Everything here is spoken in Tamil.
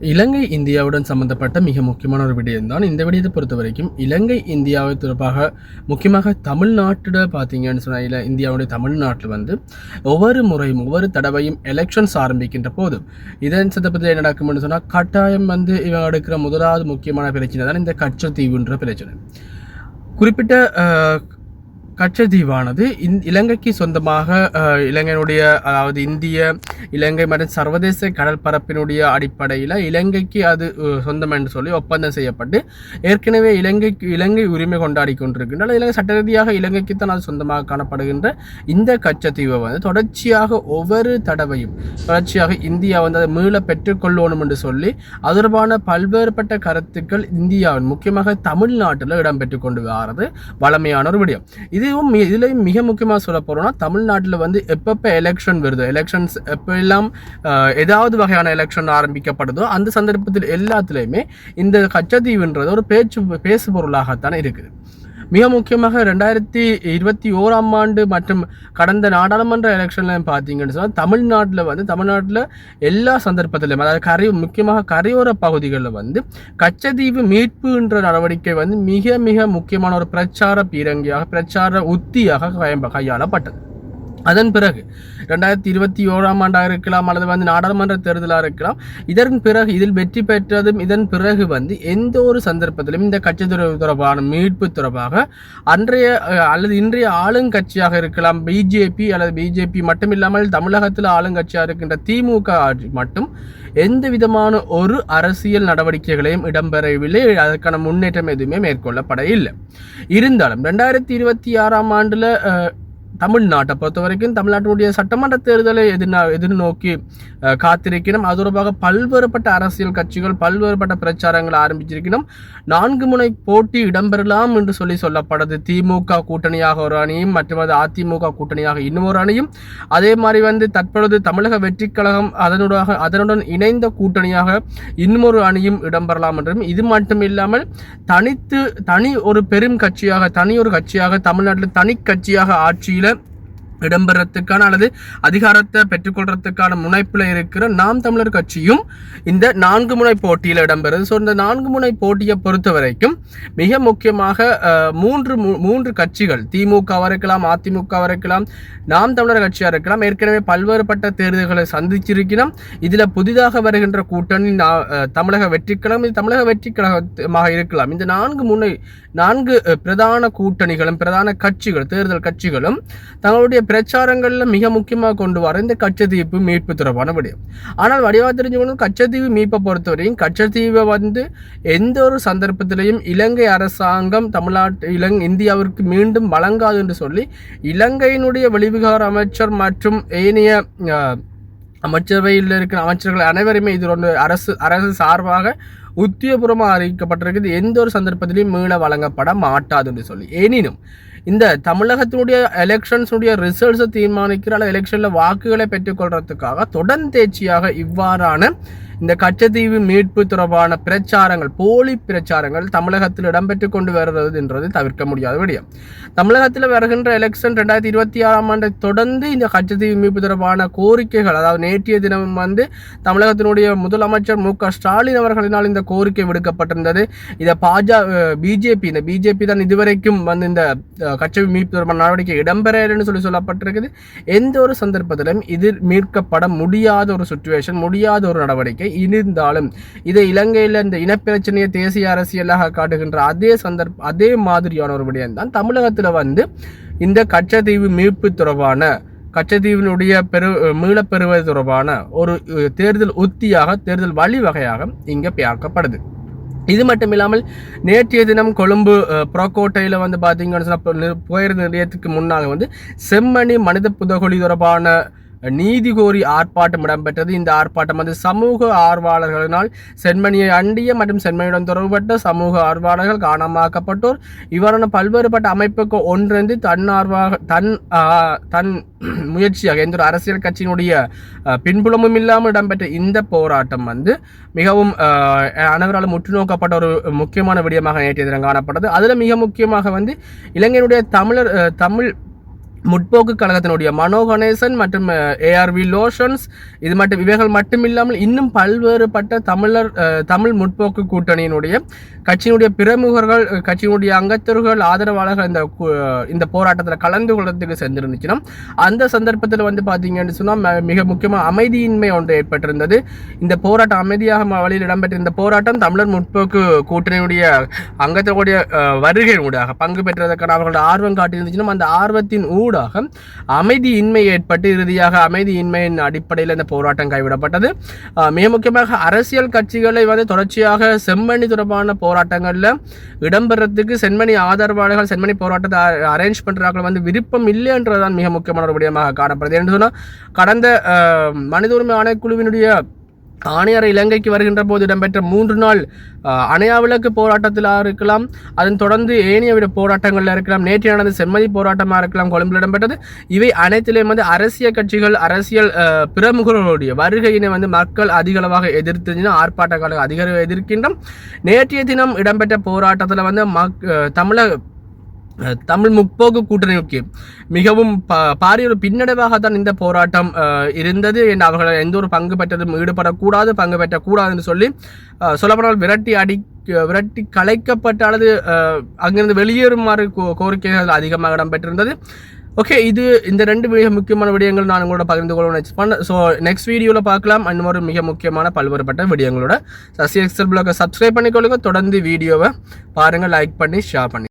இலங்கை இந்தியாவுடன் சம்பந்தப்பட்ட மிக முக்கியமான ஒரு விடயம் தான் இந்த விடயத்தை பொறுத்த வரைக்கும் இலங்கை இந்தியாவை தொடர்பாக முக்கியமாக தமிழ்நாட்டில் பார்த்தீங்கன்னு சொன்னால் இல்லை இந்தியாவுடைய தமிழ்நாட்டில் வந்து ஒவ்வொரு முறையும் ஒவ்வொரு தடவையும் எலெக்ஷன்ஸ் ஆரம்பிக்கின்ற போது இதன் சந்தர்ப்பத்தில் என்ன நடக்கும்னு சொன்னால் கட்டாயம் வந்து இவங்க எடுக்கிற முதலாவது முக்கியமான பிரச்சனை தான் இந்த கச்சத்தீவுன்ற பிரச்சனை. குறிப்பிட்ட கச்சத்தீவானது இந் இலங்கைக்கு சொந்தமாக இலங்கையினுடைய அதாவது இந்திய இலங்கை மற்றும் சர்வதேச கடற்பரப்பினுடைய அடிப்படையில் இலங்கைக்கு அது சொந்தம் என்று சொல்லி ஒப்பந்தம் செய்யப்பட்டு ஏற்கனவே இலங்கைக்கு இலங்கை உரிமை கொண்டாடி கொண்டிருக்கின்றால் இலங்கை சட்ட ரீதியாக இலங்கைக்கு தான் அது சொந்தமாக காணப்படுகின்ற இந்த கச்சத்தீவை வந்து தொடர்ச்சியாக ஒவ்வொரு தடவையும் தொடர்ச்சியாக இந்தியா வந்து அதை மீள பெற்றுக்கொள்ளணும் என்று சொல்லி அது தொடர்பான பல்வேறுபட்ட கருத்துக்கள் இந்தியாவின் முக்கியமாக தமிழ்நாட்டில் இடம்பெற்று கொண்டு வரது வளமையான ஒரு விடயம். இதுவும் இதுலேயும் மிக முக்கியமாக சொல்ல போகிறோம்னா தமிழ்நாட்டில் வந்து எப்பப்போ எலெக்ஷன் வருது எலெக்ஷன்ஸ் எப்போ எல்லாம் ஏதாவது வகையான எலெக்ஷன் ஆரம்பிக்கப்படுதோ அந்த சந்தர்ப்பத்தில் எல்லாத்துலேயுமே இந்த கச்சத்தீவுன்றது ஒரு பேச்சு பேசு பொருளாகத்தான் இருக்குது. மிக முக்கியமாக ரெண்டாயிரத்தி இருபத்தி ஓராம் ஆண்டு மற்றும் கடந்த நாடாளுமன்ற எலெக்ஷன்ல பார்த்தீங்கன்னு சொன்னால் தமிழ்நாட்டில் வந்து தமிழ்நாட்டில் எல்லா சந்தர்ப்பத்திலும் அதாவது கரை முக்கியமாக கரையோர பகுதிகளில் வந்து கச்சத்தீவு மீட்புன்ற நடவடிக்கை வந்து மிக மிக முக்கியமான ஒரு பிரச்சார பீரங்கியாக பிரச்சார உத்தியாக கையாளப்பட்டது. அதன் பிறகு ரெண்டாயிரத்தி இருபத்தி ஓழாம் ஆண்டாக இருக்கலாம் அல்லது வந்து நாடாளுமன்ற தேர்தலாக இருக்கலாம். இதன் பிறகு இதில் வெற்றி பெற்றதும் இதன் பிறகு வந்து எந்த ஒரு சந்தர்ப்பத்திலும் இந்த கட்சி தொடர்பான மீட்பு தொடர்பாக அன்றைய அல்லது இன்றைய ஆளுங்கட்சியாக இருக்கலாம். பிஜேபி அல்லது பிஜேபி மட்டும் இல்லாமல் தமிழகத்தில் ஆளுங்கட்சியாக இருக்கின்ற திமுக ஆட்சி மட்டும் எந்த விதமான ஒரு அரசியல் நடவடிக்கைகளையும் இடம்பெறவில்லை. அதற்கான முன்னேற்றம் எதுவுமே மேற்கொள்ளப்பட இல்லை இருந்தாலும் ரெண்டாயிரத்தி இருபத்தி ஆறாம் ஆண்டில் தமிழ்நாட்டை பொறுத்த வரைக்கும் தமிழ்நாட்டினுடைய சட்டமன்ற தேர்தலை எதிர்நா எதிர்நோக்கி காத்திருக்கணும். அது தொடர்பாக பல்வேறுபட்ட அரசியல் கட்சிகள் பல்வேறுபட்ட பிரச்சாரங்களை ஆரம்பிச்சிருக்கணும். நான்கு முனை போட்டி இடம்பெறலாம் என்று சொல்லி சொல்லப்படுது. திமுக கூட்டணியாக ஒரு அணியும் மற்றும் அது அதிமுக கூட்டணியாக இன்னும் ஒரு அணியும். அதே மாதிரி வந்து தற்பொழுது தமிழக வெற்றி கழகம் அதனுடன் அதனுடன் இணைந்த கூட்டணியாக இன்னுமொரு அணியும் இடம்பெறலாம் என்றும். இது மட்டும் இல்லாமல் தனித்து தனி ஒரு பெரும் கட்சியாக தனி ஒரு கட்சியாக தமிழ்நாட்டில் தனி கட்சியாக ஆட்சியில் இடம்பெறத்துக்கான அல்லது அதிகாரத்தை பெற்றுக்கொள்றதுக்கான முனைப்பில் இருக்கிற நாம் தமிழர் கட்சியும் இந்த நான்கு முனை போட்டியில் இடம்பெறுது. ஸோ இந்த நான்கு முனை போட்டியை பொறுத்த வரைக்கும் மிக முக்கியமாக மூன்று மூன்று கட்சிகள் திமுக இருக்கலாம் அதிமுக இருக்கலாம் நாம் தமிழர் கட்சியாக இருக்கலாம் ஏற்கனவே பல்வேறுபட்ட தேர்தல்களை சந்திச்சிருக்கிறோம். இதில் புதிதாக வருகின்ற கூட்டணி தமிழக வெற்றிக்கழகம் இது தமிழக வெற்றிக்கழகமாக இருக்கலாம். இந்த நான்கு முனை நான்கு பிரதான கூட்டணிகளும் பிரதான கட்சிகள் தேர்தல் கட்சிகளும் தங்களுடைய பிரச்சாரங்களில் மிக முக்கியமாக கொண்டு வர இந்த கச்சத்தீவு மீட்பு தொடர்பான விடயம். ஆனால் வடிவா தெரிஞ்சுக்கணும் கச்சத்தீவு மீட்பை பொறுத்தவரையும் கச்சத்தீவை வந்து எந்த ஒரு சந்தர்ப்பத்திலையும் இலங்கை அரசாங்கம் தமிழ்நாட்டு இலங் இந்தியாவிற்கு மீண்டும் வழங்காது என்று சொல்லி இலங்கையினுடைய வெளிவிகார அமைச்சர் மற்றும் ஏனைய அமைச்சரவையில் இருக்கிற அமைச்சர்கள் அனைவருமே இது ஒன்று அரசு அரசு சார்பாக உத்தியபூர்வமாக அறிவிக்கப்பட்டிருக்குது. எந்த ஒரு சந்தர்ப்பத்திலையும் மீள வழங்கப்பட மாட்டாது என்று சொல்லி. எனினும் இந்த தமிழகத்தினுடைய எலெக்ஷன்ஸுடைய ரிசல்ட்ஸை தீர்மானிக்கிற எலெக்ஷனில் வாக்குகளை பெற்றுக்கொள்றதுக்காக தொடர்ந்தேர்ச்சியாக இவ்வாறான இந்த கச்சத்தீவு மீட்பு தொடர்பான பிரச்சாரங்கள் போலி பிரச்சாரங்கள் தமிழகத்தில் இடம்பெற்று கொண்டு வருகிறது என்றது தவிர்க்க முடியாத விடயம். தமிழகத்தில் வருகின்ற எலெக்ஷன் ரெண்டாயிரத்தி இருபத்தி ஆறாம் ஆண்டை தொடர்ந்து இந்த கச்சத்தீவு மீட்பு தொடர்பான கோரிக்கைகள் அதாவது நேற்றைய தினம் வந்து தமிழகத்தினுடைய முதலமைச்சர் மு க ஸ்டாலின் அவர்களினால் இந்த கோரிக்கை விடுக்கப்பட்டிருந்தது. இதை பாஜ பிஜேபி இந்த பிஜேபி தான் இதுவரைக்கும் வந்து இந்த கட்சி மீட்பு தொடர்பான நடவடிக்கை இடம்பெறன்னு சொல்லி சொல்லப்பட்டிருக்குது. எந்த ஒரு சந்தர்ப்பத்திலும் இது மீட்கப்பட முடியாத ஒரு சுச்சுவேஷன் முடியாத ஒரு நடவடிக்கை இருந்தாலும் இதை இலங்கையில் இந்த இனப்பிரச்சனையை தேசிய அரசியலாக காட்டுகின்ற அதே சந்தர்ப்ப அதே மாதிரியான ஒரு விடயம் தான் தமிழகத்தில் வந்து இந்த கச்சத்தீவு மீட்பு தொடர்பான கச்சத்தீவினுடைய பெரு மீளப்பெறுவது தொடர்பான ஒரு தேர்தல் உத்தியாக தேர்தல் வழிவகையாக இங்கே பார்க்கப்படுது. இது மட்டும் இல்லாமல் நேற்றைய தினம் கொழும்பு புறக்கோட்டையில் வந்து பார்த்தீங்கன்னு சொன்னால் போயிருந்த புயல் நிலையத்துக்கு முன்னால் வந்து செம்மணி மனித புதகுழி தொடர்பான நீதி கோரி ஆர்ப்பாட்டம் இடம்பெற்றது. இந்த ஆர்ப்பாட்டம் வந்து சமூக ஆர்வலர்களினால் செண்மணியை அண்டிய மற்றும் செண்மணியுடன் தொடர்புபட்ட சமூக ஆர்வலர்கள் காணாமாக்கப்பட்டோர் இவ்வாறான பல்வேறுபட்ட அமைப்புக்கு ஒன்றிணைந்து தன்னார்வாக தன் தன் முயற்சியாக எந்த ஒரு அரசியல் கட்சியினுடைய பின்புலமும் இல்லாமல் இடம்பெற்ற இந்த போராட்டம் வந்து மிகவும் அனைவராலும் முற்றுநோக்கப்பட்ட ஒரு முக்கியமான விடயமாக நேற்றைய தினம் காணப்பட்டது. அதில் மிக முக்கியமாக வந்து இலங்கையினுடைய தமிழர் தமிழ் முற்போக்கு கழகத்தினுடைய மனோ கணேசன் மற்றும் ஏஆர்வி லோஷன்ஸ் இது மட்டும் இவைகள் மட்டுமில்லாமல் இன்னும் பல்வேறுபட்ட தமிழர் தமிழ் முற்போக்கு கூட்டணியினுடைய கட்சியினுடைய பிரமுகர்கள் கட்சியினுடைய அங்கத்தர்கள் ஆதரவாளர்கள் இந்த இந்த போராட்டத்தில் கலந்து கொள்றதுக்கு சென்றிருந்துச்சுன்னா அந்த சந்தர்ப்பத்தில் வந்து பார்த்தீங்கன்னு சொன்னால் மிக முக்கியமாக அமைதியின்மை ஒன்று ஏற்பட்டிருந்தது. இந்த போராட்டம் அமைதியாக வழியில் இடம்பெற்ற இந்த போராட்டம் தமிழர் முற்போக்கு கூட்டணியுடைய அங்கத்தினுடைய வருகை ஊடாக பங்கு பெற்றதற்கான அவர்களோட ஆர்வம் காட்டியிருந்துச்சுன்னா அந்த ஆர்வத்தின் ஊடாக அமைதியின்மை ஏற்பட்டு இறுதியாக அமைதியின்மையின் அடிப்படையில் இந்த போராட்டம் கைவிடப்பட்டது. மிக முக்கியமாக அரசியல் கட்சிகளை வந்து தொடர்ச்சியாக செம்மணி தொடர்பான போராட்டங்களில் இடம்பெறத்துக்கு செம்மணி ஆதரவாளர்கள் செம்மணி போராட்டத்தை அரேஞ்ச் பண்ணுறாங்க வந்து விருப்பம் இல்லைன்றதுதான் மிக முக்கியமான ஒரு விடயமாக காணப்படுது. என்று சொன்னால் கடந்த மனித உரிமை ஆணைக்குழுவினுடைய ஆணையர் இலங்கைக்கு வருகின்ற போது இடம்பெற்ற மூன்று நாள் அஹ், அணையா விளக்கு போராட்டத்தில் இருக்கலாம் அதன் தொடர்ந்து ஏனைய விட போராட்டங்களில் இருக்கலாம் நேற்று நடந்த செம்மதி போராட்டமாக இருக்கலாம் கொழும்பில் இடம்பெற்றது. இவை அனைத்திலையும் வந்து அரசியல் கட்சிகள் அரசியல் பிரமுகர்களுடைய வருகையினை வந்து மக்கள் அதிகளவாக எதிர்த்து ஆர்ப்பாட்டக்காரர்கள் அதிகளவு எதிர்க்கின்றோம் நேற்றைய தினம் இடம்பெற்ற போராட்டத்தில் வந்து மக் தமிழக தமிழ் முற்போக்கு கூட்டணிக்கு மிகவும் பா பாரிய ஒரு பின்னடைவாக தான் இந்த போராட்டம் இருந்தது என்று அவர்கள் எந்த ஒரு பங்கு பெற்றதும் ஈடுபடக்கூடாது பங்கு பெற்றக்கூடாதுன்னு சொல்லி அஹ், சொல்லப்போனால் விரட்டி அடி விரட்டி கலைக்கப்பட்ட அல்லது அங்கிருந்து வெளியேறுமாறு கோ கோரிக்கைகள் அதிகமாக இடம்பெற்றிருந்தது. ஓகே இது இந்த ரெண்டு மிக முக்கியமான விடயங்கள் நான் உங்களோட பகிர்ந்து கொள்ள பண்ண ஸோ நெக்ஸ்ட் வீடியோவில் பார்க்கலாம். இன்னொரு மிக முக்கியமான பல்வேறுபட்ட விடயங்களோட. சசி எக்ஸல் பிளாக்கை சப்ஸ்கிரைப் பண்ணிக்கொள்ளுங்க. தொடர்ந்து வீடியோவை பாருங்கள் லைக் பண்ணி ஷேர் பண்ணி.